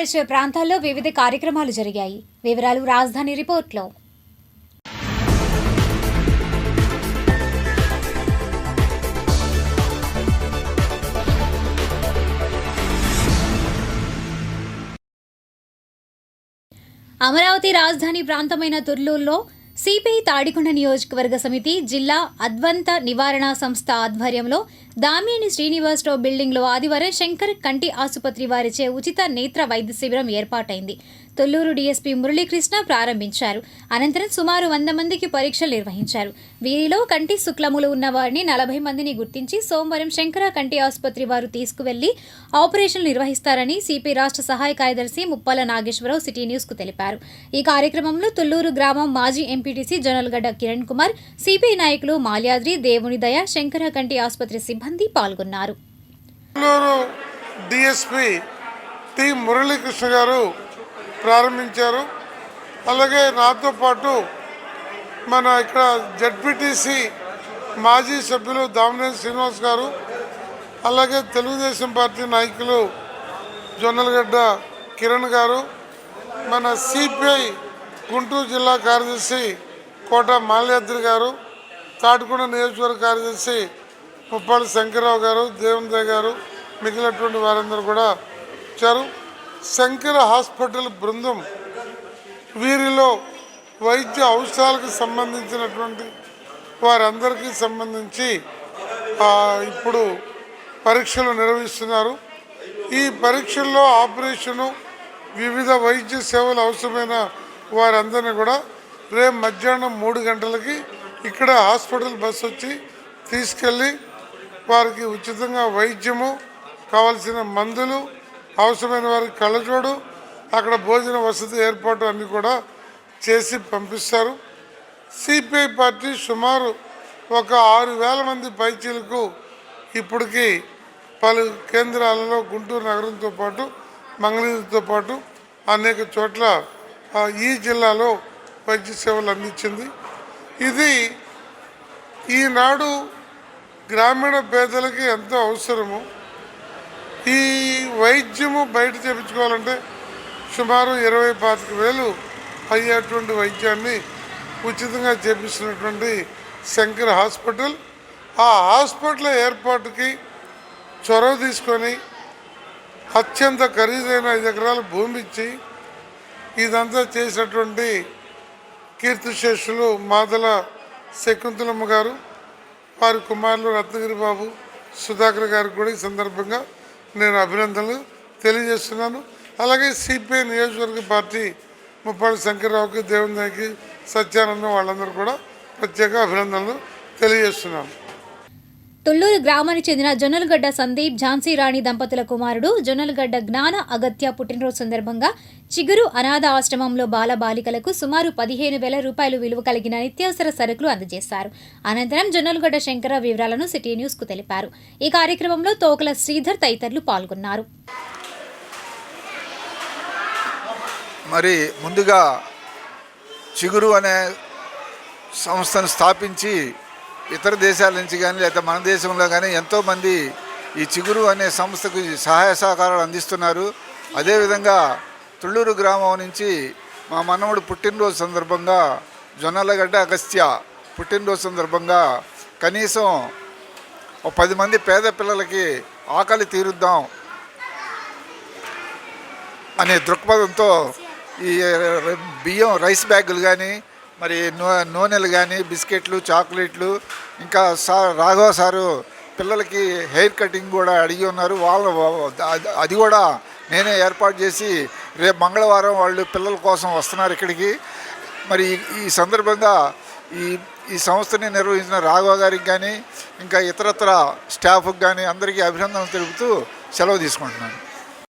పరిసర ప్రాంతాల్లో వివిధ కార్యక్రమాలు జరిగాయి. వివరాలు రాజధాని రిపోర్ట్లో. అమరావతి రాజధాని ప్రాంతమైన తుర్లూరులో సిపిఐ తాడికొండ నియోజకవర్గ సమితి జిల్లా అద్వంత నివారణ సంస్థ ఆధ్వర్యంలో దామిని శ్రీనివాసరావు బిల్డింగ్లో ఆదివారం శంకర్ కంటి ఆసుపత్రి వారిచే ఉచిత నేత్ర వైద్య శిబిరం ఏర్పాటైంది. తొల్లూరు డీఎస్పీ మురళీకృష్ణ ప్రారంభించారు. అనంతరం సుమారు వంద మందికి పరీక్షలు నిర్వహించారు. వీరిలో కంటి శుక్లములు ఉన్న వారిని నలభై మందిని గుర్తించి సోమవారం శంకర కంటి ఆసుపత్రి వారు తీసుకువెళ్ళి ఆపరేషన్లు నిర్వహిస్తారని సిపి రాష్ట్ర సహాయ కార్యదర్శి ముప్పాల నాగేశ్వరరావు సిటీ న్యూస్కు తెలిపారు. ఈ కార్యక్రమంలో తుల్లూరు గ్రామం మాజీ ఎంపీటీసీ జనల్గడ్డ కిరణ్ కుమార్ సిపిఐ నాయకులు మాల్యాద్రి దేవుని దయ శంకర కంటి ఆసుపత్రి సిబ్బంది పాల్గొన్నారు. డిఎస్పీ టి మురళీకృష్ణ గారు ప్రారంభించారు. అలాగే నాతో పాటు మన ఇక్కడ జడ్పీటీసీ మాజీ సభ్యులు దామినేని శ్రీనివాస్ గారు అలాగే తెలుగుదేశం పార్టీ నాయకులు జొన్నలగడ్డ కిరణ్ గారు మన సిపిఐ గుంటూరు జిల్లా కార్యదర్శి కోట మాల్యాద్రి గారు తాటికొండ నియోజకవర్గ కార్యదర్శి ముప్పాలి శంకర్రావు గారు దేవంద గారు మిగిలినటువంటి వారందరూ కూడా వచ్చారు. శంకర హాస్పిటల్ బృందం వీరిలో వైద్య అవసరాలకు సంబంధించినటువంటి వారందరికీ సంబంధించి ఇప్పుడు పరీక్షలు నిర్వహిస్తున్నారు. ఈ పరీక్షల్లో ఆపరేషను వివిధ వైద్య సేవలు అవసరమైన వారందరినీ కూడా రేపు మధ్యాహ్నం మూడు గంటలకి ఇక్కడ హాస్పిటల్ బస్సు వచ్చి తీసుకెళ్ళి వారికి ఉచితంగా వైద్యము కావలసిన మందులు అవసరమైన వారికి కళ్ళజోడు అక్కడ భోజన వసతి ఏర్పాటు అన్నీ కూడా చేసి పంపిస్తారు. సిపిఐ పార్టీ సుమారు ఒక ఆరు వేల మంది పైచీలకు ఇప్పటికీ పలు కేంద్రాలలో గుంటూరు నగరంతో పాటు మంగళగిరితో పాటు అనేక చోట్ల ఈ జిల్లాలో వైద్య సేవలు అందించింది. ఇది ఈనాడు గ్రామీణ పేదలకి ఎంతో అవసరము. ఈ వైద్యము బయట చేయించుకోవాలంటే సుమారు ఇరవై పాతిక వేలు అయ్యేటువంటి వైద్యాన్ని ఉచితంగా చేపిస్తున్నటువంటి శంకర్ హాస్పిటల్. ఆ హాస్పిటల్ ఏర్పాటుకి చొరవ తీసుకొని అత్యంత ఖరీదైన ఐదు ఎకరాల భూమి ఇచ్చి ఇదంతా చేసినటువంటి కీర్తిశేషులు మాదల శకుంతలమ్మ గారు వారి కుమారులు రత్నగిరి బాబు సుధాకర్ గారికి కూడా ఈ సందర్భంగా నేను అభినందనలు తెలియజేస్తున్నాను. అలాగే సిపిఐ నియోజకవర్గ పార్టీ ముప్పాడు శంకర్రావుకి దేవునికి సత్యానందం వాళ్ళందరూ కూడా ప్రత్యేక అభినందనలు తెలియజేస్తున్నాను. తుళ్ళూరు గ్రామానికి చెందిన జొన్నలగడ్డ సందీప్ ఝాన్సీ రాణి దంపతుల కుమారుడు జొన్నలగడ్డ జ్ఞాన అగత్య పుట్టినరోజు సందర్భంగా చిగురు అనాథ ఆశ్రమంలో బాల బాలికలకు సుమారు పదిహేను వేల రూపాయలు విలువ కలిగిన నిత్యావసర సరుకులు అందజేశారు. అనంతరం జొన్నలగడ్డ శంకర వివరాలను సిటీ న్యూస్కు తెలిపారు. ఈ కార్యక్రమంలో తోకల శ్రీధర్ తదితరులు పాల్గొన్నారు. మరి ముందుగా చిగురు అనే సంస్థను స్థాపించి ఇతర దేశాల నుంచి కానీ లేదా మన దేశంలో కానీ ఎంతోమంది ఈ చిగురు అనే సంస్థకు సహాయ సహకారాలు అందిస్తున్నారు. అదేవిధంగా తుళ్ళూరు గ్రామం నుంచి మా మనవడు పుట్టినరోజు సందర్భంగా జొన్నలగడ్డ అగస్త్య పుట్టినరోజు సందర్భంగా కనీసం ఒక పది మంది పేద పిల్లలకి ఆకలి తీరుద్దాం అనే దృక్పథంతో ఈ బియ్యం రైస్ బ్యాగులు కానీ మరి నూ నూనెలు కానీ బిస్కెట్లు చాక్లెట్లు ఇంకా సార్ రాఘవ సారు పిల్లలకి హెయిర్ కటింగ్ కూడా అడిగి ఉన్నారు. వాళ్ళు అది- కూడా నేనే ఏర్పాటు చేసి రేపు మంగళవారం వాళ్ళు పిల్లల కోసం వస్తున్నారు ఇక్కడికి. మరి ఈ- ఈ సందర్భంగా ఈ ఈ సంస్థని నిర్వహించిన రాఘవ గారికి కానీ ఇంకా ఇతరత్ర స్టాఫ్కి కానీ అందరికీ అభినందనలు తెలుపుతూ సెలవు తీసుకుంటున్నాను.